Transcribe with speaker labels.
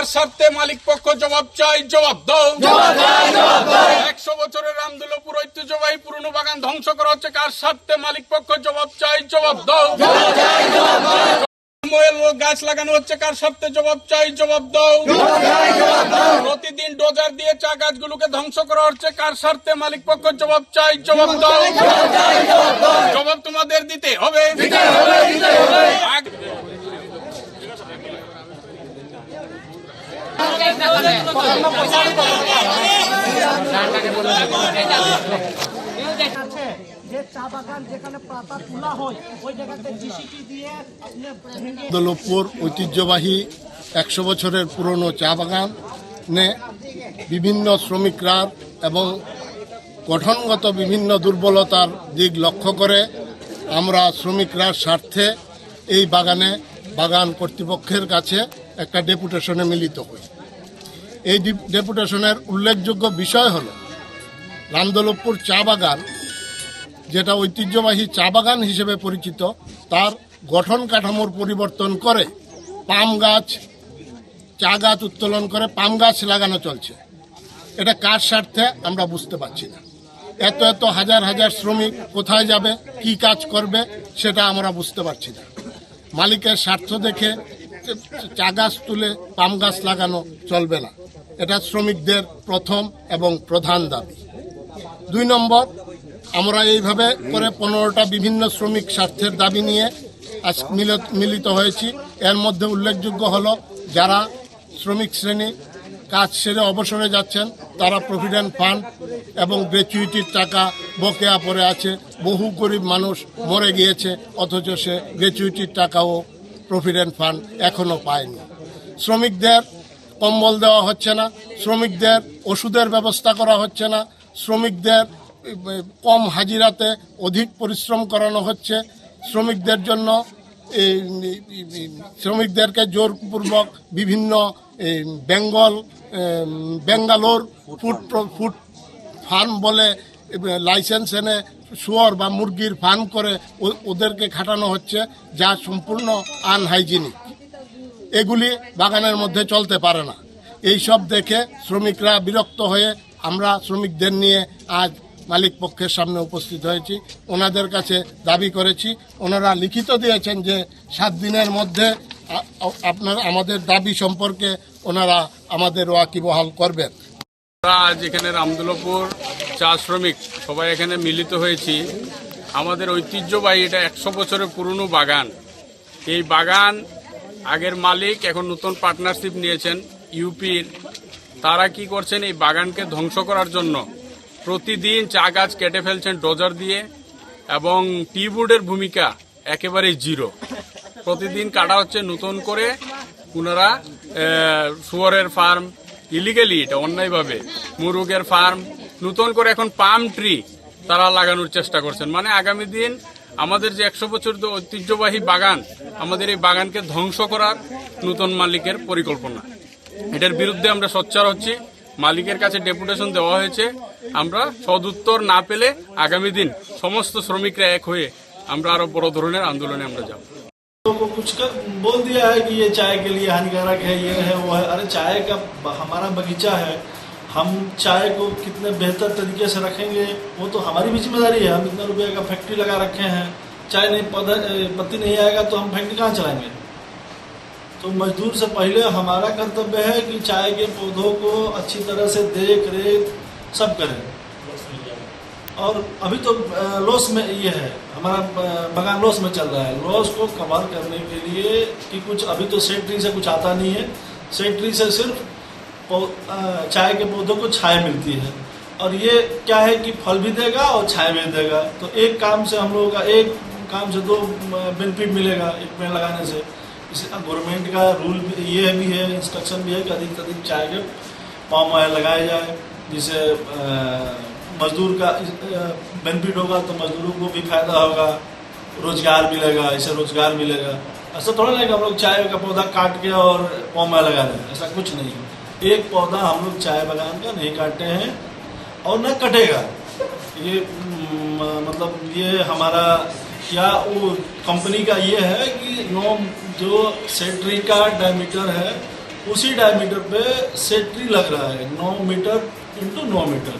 Speaker 1: কার স্বার্থে মালিক পক্ষ জবাব চাই জবাব দাও। একশো বছরের রামদুলপুর ঐতিহ্যবাহী পুরনো বাগান ধ্বংস করা হচ্ছে। কার স্বার্থে মালিক পক্ষ জবাব চাই জবাব দাও। গাছ লাগানো হচ্ছে। কার স্বার্থে জবাব চাই জবাব দাও। প্রতিদিন ডোজার দিয়ে চা গাছগুলোকে ধ্বংস করা হচ্ছে। কার স্বার্থে মালিক পক্ষ জবাব চাই জবাব দাও। জবাব তোমাদের দিতে হবে আগ-
Speaker 2: আছে যে চা বাগান যেখানে পাতা তোলা হয় ওই জায়গাতে জিসিটি দিয়ে আপনি ভেঙে
Speaker 3: দৌলভপুর ঐতিহ্যবাহী একশো বছরের পুরনো চা বাগানে বিভিন্ন শ্রমিকরা এবং গঠনগত বিভিন্ন দুর্বলতার দিক লক্ষ্য করে আমরা শ্রমিকরা স্বার্থে এই বাগানে বাগান কর্তৃপক্ষের কাছে একটা ডেপুটেশনে মিলিত হই। এই ডেপুটেশনের উল্লেখযোগ্য বিষয় হল রামদৌলভপুর চা বাগান, যেটা ঐতিহ্যবাহী চা বাগান হিসেবে পরিচিত, তার গঠন কাঠামোর পরিবর্তন করে পাম গাছ, চা গাছ উত্তোলন করে পাম গাছ লাগানো চলছে। এটা কার স্বার্থে আমরা বুঝতে পারছি না। এত এত হাজার হাজার শ্রমিক কোথায় যাবে, কি কাজ করবে, সেটা আমরা বুঝতে পারছি না। মালিকের স্বার্থ দেখে চা গাছ তুলে পাম গাছ লাগানো চলবে না। এটা শ্রমিকদের প্রথম এবং প্রধান দাবি। দুই নম্বর, আমরা এইভাবে করে পনেরোটা বিভিন্ন শ্রমিক স্বার্থের দাবি নিয়ে আজ মিলিত হয়েছি। এর মধ্যে উল্লেখযোগ্য হলো, যারা শ্রমিক শ্রেণি কাজ সেরে অবসরে যাচ্ছেন, তারা প্রভিডেন্ট ফান্ড এবং গ্র্যাচুইটির টাকা বকেয়া পড়ে আছে। বহু গরিব মানুষ মরে গিয়েছে, অথচ সে গ্র্যাচুইটির টাকাও প্রভিডেন্ট ফান্ড এখনও পায়নি। শ্রমিকদের কম্বল দেওয়া হচ্ছে না, শ্রমিকদের ওষুধের ব্যবস্থা করা হচ্ছে না, শ্রমিকদের কম হাজিরাতে অধিক পরিশ্রম করানো হচ্ছে, শ্রমিকদের জন্য শ্রমিকদেরকে জোরপূর্বক বিভিন্ন Bengal Bangalore food food farm বলে লাইসেন্স এনে শুয়োর বা মুরগির ফার্ম করে ওদেরকে খাটানো হচ্ছে, যা সম্পূর্ণ আনহাইজিনিক এগুলি বাগানের মধ্যে চলতে পারে না। এই সব দেখে শ্রমিকরা বিরক্ত হয়ে আমরা শ্রমিকদের নিয়ে আজ মালিক পক্ষের সামনে উপস্থিত হয়েছি। ওনাদের কাছে দাবি করেছি। ওনারা লিখিত দিয়েছেন যে সাত দিনের মধ্যে আপনার, আমাদের দাবি সম্পর্কে ওনারা আমাদের ওয়াকিবহাল করবেন।
Speaker 1: আজ এখানে রামদুলপুর চা শ্রমিক, সবাই এখানে মিলিত হয়েছি। আমাদের ঐতিহ্যবাহী এটা একশো বছরের পুরনো বাগান। এই বাগান আগের মালিক এখন নতুন পার্টনারশিপ নিয়েছেন, ইউপির। তারা কি করছেন, এই বাগানকে ধ্বংস করার জন্য? প্রতিদিন চা গাছ কেটে ফেলছেন ডোজার দিয়ে এবং টিবোর্ডের ভূমিকা একেবারেই জিরো। প্রতিদিন কাটা হচ্ছে নতুন করে পুনরা শুয়ারের ফার্ম ইলিগেলি এটা অন্যায়ভাবে, মুরুগের ফার্ম, নতুন করে এখন পাম ট্রি তারা লাগানোর চেষ্টা করছেন। মানে আগামী দিন আমাদের যে একশো বছর ধরে ঐতিহ্যবাহী বাগান আমাদের এই বাগানকে ধ্বংস করার নতুন মালিকের পরিকল্পনা এটার বিরুদ্ধে আমরা সোচ্চার হচ্ছি মালিকের কাছে ডেপুটেশন দেওয়া হয়েছে আমরা সদুত্তর না পেলে আগামী দিন সমস্ত শ্রমিকরা এক হয়ে আমরা আরো বড় ধরনের আন্দোলনে আমরা যাব
Speaker 4: लोगों को कुछ कर बोल दिया है कि ये चाय के लिए हानिकारक है ये है वो है अरे चाय का ब- हमारा बगीचा है हम चाय को कितने बेहतर तरीके से रखेंगे, वो तो हमारी भी ज़िम्मेदारी है। हम इतना रुपये का फैक्ट्री लगा रखे हैं। चाय नहीं पौधा पत्ती नहीं आएगा तो हम फैक्ट्री कहाँ चलाएँगे? तो मजदूर से पहले हमारा कर्तव्य है कि चाय के पौधों को अच्छी तरह से देख रेख सब करें। और अभी तो लॉस में ये है। हमारा बगान लॉस में चल रहा है। लॉस को कवर करने के लिए कि कुछ, अभी तो सेट ट्री से कुछ आता नहीं है। सेट ट्री से सिर्फ़ चाय के पौधों को छाया मिलती है। और ये क्या है कि फल भी देगा और छाया भी देगा। तो एक काम से हम लोगों का, एक काम से दो बेनिफिट मिलेगा एक पेड़ लगाने से। इसे गवर्नमेंट का रूल भी ये भी है इंस्ट्रक्शन भी है कि अधिक से अधिक चाय के पाम ऑयल लगाया जाए। जिससे मजदूर का बेनिफिट होगा तो मजदूरों को भी फ़ायदा होगा, रोज़गार मिलेगा इससे रोज़गार मिलेगा। ऐसा थोड़ा नहीं कि हम लोग चाय का पौधा काट के और पाम ऑयल लगा दें, ऐसा कुछ नहीं है। एक पौधा हम लोग चाय बागान का नहीं काटते हैं और न कटेगा। ये मतलब ये हमारा क्या वो कंपनी का ये है कि नो, जो सेट्री का डायमीटर है, उसी डायमीटर पे सेट्री लग रहा है, नौ मीटर इंटू नौ मीटर।